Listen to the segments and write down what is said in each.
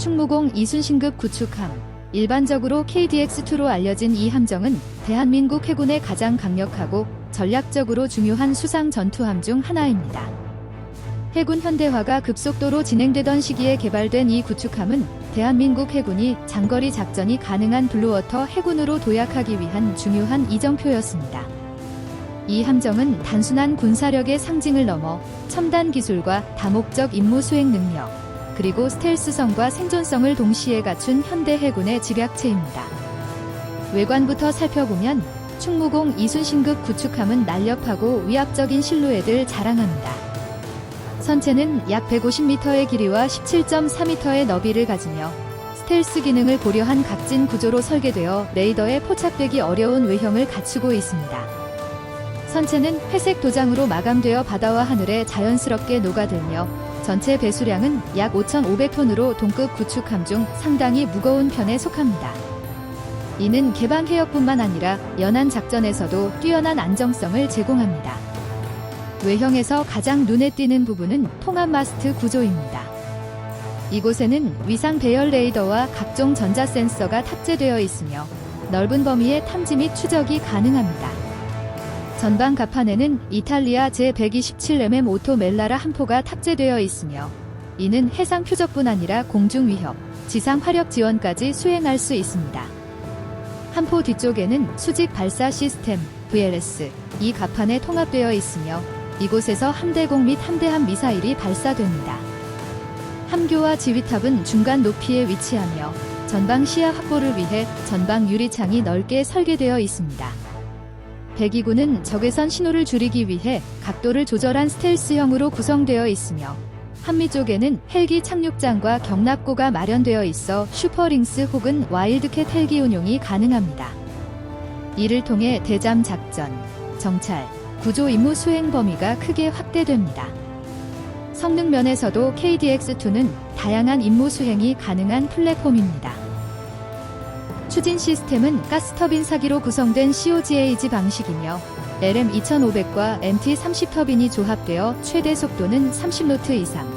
충무공 이순신급 구축함. 일반적으로 KDX-2로 알려진 이 함정은 대한민국 해군의 가장 강력하고 전략적으로 중요한 수상 전투함 중 하나입니다. 해군 현대화가 급속도로 진행되던 시기에 개발된 이 구축함은 대한민국 해군이 장거리 작전이 가능한 블루워터 해군으로 도약하기 위한 중요한 이정표였습니다. 이 함정은 단순한 군사력의 상징을 넘어 첨단 기술과 다목적 임무 수행 능력, 그리고 스텔스성과 생존성을 동시에 갖춘 현대 해군의 집약체입니다. 외관부터 살펴보면 충무공 이순신급 구축함은 날렵하고 위압적인 실루엣을 자랑합니다. 선체는 약 150m의 길이와 17.4m의 너비를 가지며 스텔스 기능을 고려한 각진 구조로 설계되어 레이더에 포착되기 어려운 외형을 갖추고 있습니다. 선체는 회색 도장으로 마감되어 바다와 하늘에 자연스럽게 녹아들며 전체 배수량은 약 5,500톤으로 동급 구축함 중 상당히 무거운 편에 속합니다. 이는 개방 해역뿐만 아니라 연안 작전에서도 뛰어난 안정성을 제공합니다. 외형에서 가장 눈에 띄는 부분은 통합 마스트 구조입니다. 이곳에는 위상 배열 레이더와 각종 전자 센서가 탑재되어 있으며 넓은 범위의 탐지 및 추적이 가능합니다. 전방 갑판에는 이탈리아 제127mm 오토 멜라라 함포가 탑재되어 있으며 이는 해상 표적뿐 아니라 공중 위협, 지상 화력 지원까지 수행할 수 있습니다. 함포 뒤쪽에는 수직 발사 시스템 VLS 이 갑판에 통합되어 있으며 이곳에서 함대공 및 함대함 미사일이 발사됩니다. 함교와 지휘탑은 중간 높이에 위치하며 전방 시야 확보를 위해 전방 유리창이 넓게 설계되어 있습니다. 배기구는 적외선 신호를 줄이기 위해 각도를 조절한 스텔스형으로 구성되어 있으며 한미 쪽에는 헬기 착륙장과 경납고가 마련되어 있어 슈퍼링스 혹은 와일드캣 헬기 운용이 가능합니다. 이를 통해 대잠 작전, 정찰, 구조 임무 수행 범위가 크게 확대됩니다. 성능 면에서도 KDX-2는 다양한 임무 수행이 가능한 플랫폼입니다. 추진 시스템은 가스터빈 사기로 구성된 COGAG 방식이며 LM2500과 MT30 터빈이 조합되어 최대 속도는 30노트 이상,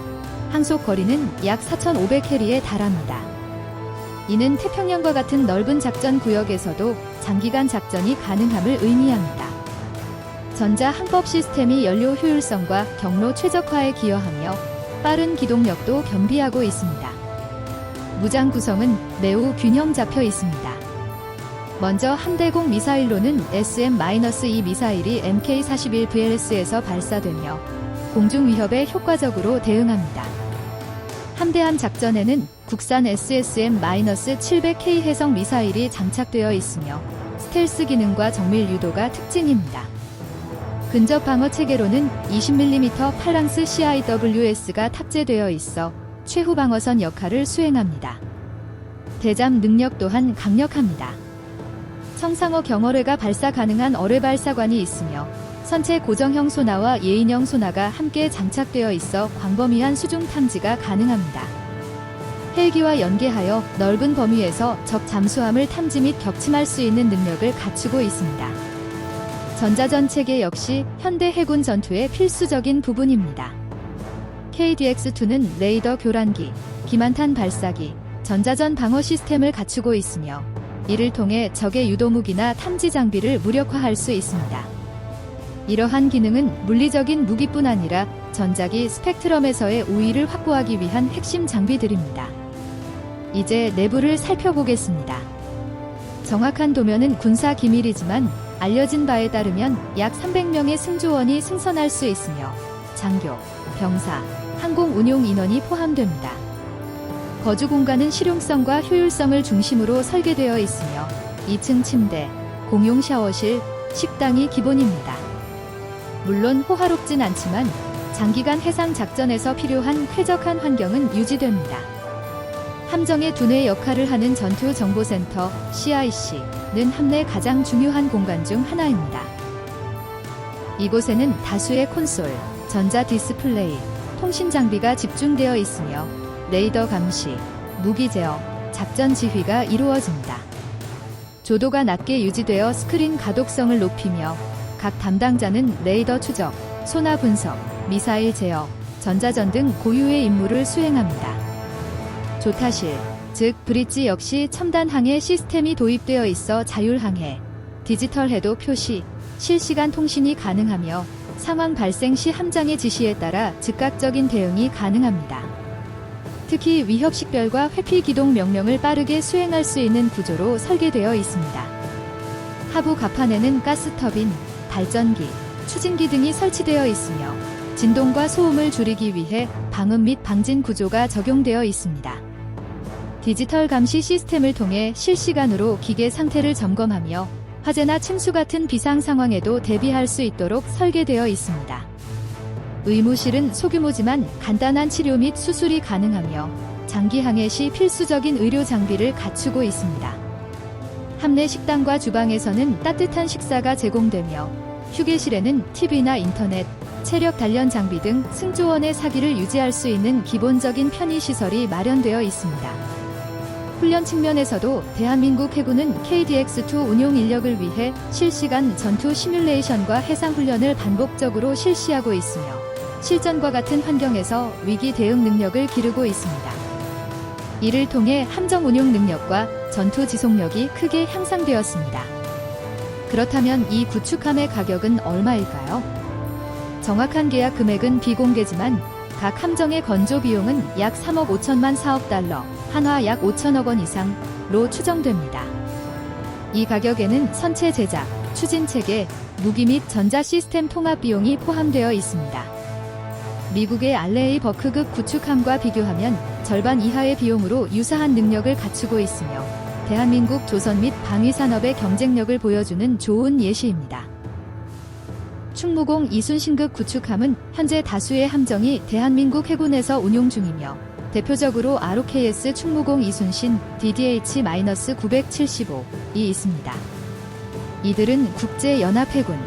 항속 거리는 약 4,500캐리에 달합니다. 이는 태평양과 같은 넓은 작전 구역에서도 장기간 작전이 가능함을 의미합니다. 전자 항법 시스템이 연료 효율성과 경로 최적화에 기여하며 빠른 기동력도 겸비하고 있습니다. 무장 구성은 매우 균형 잡혀 있습니다. 먼저 함대공 미사일로는 SM-2 미사일이 MK-41VLS에서 발사되며 공중 위협에 효과적으로 대응합니다. 함대함 작전에는 국산 SSM-700K 해성 미사일이 장착되어 있으며 스텔스 기능과 정밀 유도가 특징입니다. 근접 방어 체계로는 20mm 팔랑스 CIWS가 탑재되어 있어 최후 방어선 역할을 수행합니다. 대잠 능력 또한 강력합니다. 청상어 경어뢰가 발사 가능한 어뢰 발사관이 있으며 선체 고정형 소나와 예인형 소나가 함께 장착되어 있어 광범위한 수중 탐지가 가능합니다. 헬기와 연계하여 넓은 범위에서 적 잠수함을 탐지 및 격침할 수 있는 능력을 갖추고 있습니다. 전자전 체계 역시 현대 해군 전투의 필수적인 부분입니다. KDX-2는 레이더 교란기, 기만탄 발사기, 전자전 방어 시스템을 갖추고 있으며 이를 통해 적의 유도무기나 탐지 장비를 무력화할 수 있습니다. 이러한 기능은 물리적인 무기뿐 아니라 전자기 스펙트럼에서의 우위를 확보하기 위한 핵심 장비들입니다. 이제 내부를 살펴보겠습니다. 정확한 도면은 군사 기밀이지만 알려진 바에 따르면 약 300명의 승조원이 승선할 수 있으며 장교, 병사, 항공 운용 인원이 포함됩니다. 거주 공간은 실용성과 효율성을 중심으로 설계되어 있으며 2층 침대, 공용 샤워실, 식당이 기본입니다. 물론 호화롭진 않지만 장기간 해상 작전에서 필요한 쾌적한 환경은 유지됩니다. 함정의 두뇌 역할을 하는 전투 정보센터 CIC는 함내 가장 중요한 공간 중 하나입니다. 이곳에는 다수의 콘솔, 전자 디스플레이, 통신 장비가 집중되어 있으며 레이더 감시, 무기 제어, 작전 지휘가 이루어집니다. 조도가 낮게 유지되어 스크린 가독성을 높이며 각 담당자는 레이더 추적, 소나 분석, 미사일 제어, 전자전 등 고유의 임무를 수행합니다. 조타실, 즉 브릿지 역시 첨단 항해 시스템이 도입되어 있어 자율 항해, 디지털 해도 표시, 실시간 통신이 가능하며 상황 발생 시 함장의 지시에 따라 즉각적인 대응이 가능합니다. 특히 위협 식별과 회피 기동 명령을 빠르게 수행할 수 있는 구조로 설계되어 있습니다. 하부 갑판에는 가스터빈, 발전기, 추진기 등이 설치되어 있으며 진동과 소음을 줄이기 위해 방음 및 방진 구조가 적용되어 있습니다. 디지털 감시 시스템을 통해 실시간으로 기계 상태를 점검하며 화재나 침수 같은 비상 상황에도 대비할 수 있도록 설계되어 있습니다. 의무실은 소규모지만 간단한 치료 및 수술이 가능하며 장기 항해 시 필수적인 의료 장비를 갖추고 있습니다. 함내 식당과 주방에서는 따뜻한 식사가 제공되며 휴게실에는 TV나 인터넷, 체력 단련 장비 등 승조원의 사기를 유지할 수 있는 기본적인 편의 시설이 마련되어 있습니다. 훈련 측면에서도 대한민국 해군은 KDX2 운용 인력을 위해 실시간 전투 시뮬레이션과 해상 훈련을 반복적으로 실시하고 있으며 실전과 같은 환경에서 위기 대응 능력을 기르고 있습니다. 이를 통해 함정 운용 능력과 전투 지속력이 크게 향상되었습니다. 그렇다면 이 구축함의 가격은 얼마일까요? 정확한 계약 금액은 비공개지만 각 함정의 건조 비용은 약 3억 5천만 4억 달러, 한화 약 5천억 원 이상로 추정됩니다. 이 가격에는 선체 제작, 추진 체계, 무기 및 전자 시스템 통합 비용이 포함되어 있습니다. 미국의 알레이 버크급 구축함과 비교하면 절반 이하의 비용으로 유사한 능력을 갖추고 있으며 대한민국 조선 및 방위 산업의 경쟁력을 보여주는 좋은 예시입니다. 충무공 이순신급 구축함은 현재 다수의 함정이 대한민국 해군에서 운용 중이며 대표적으로 ROKS 충무공 이순신 DDH-975이 있습니다. 이들은 국제연합해군,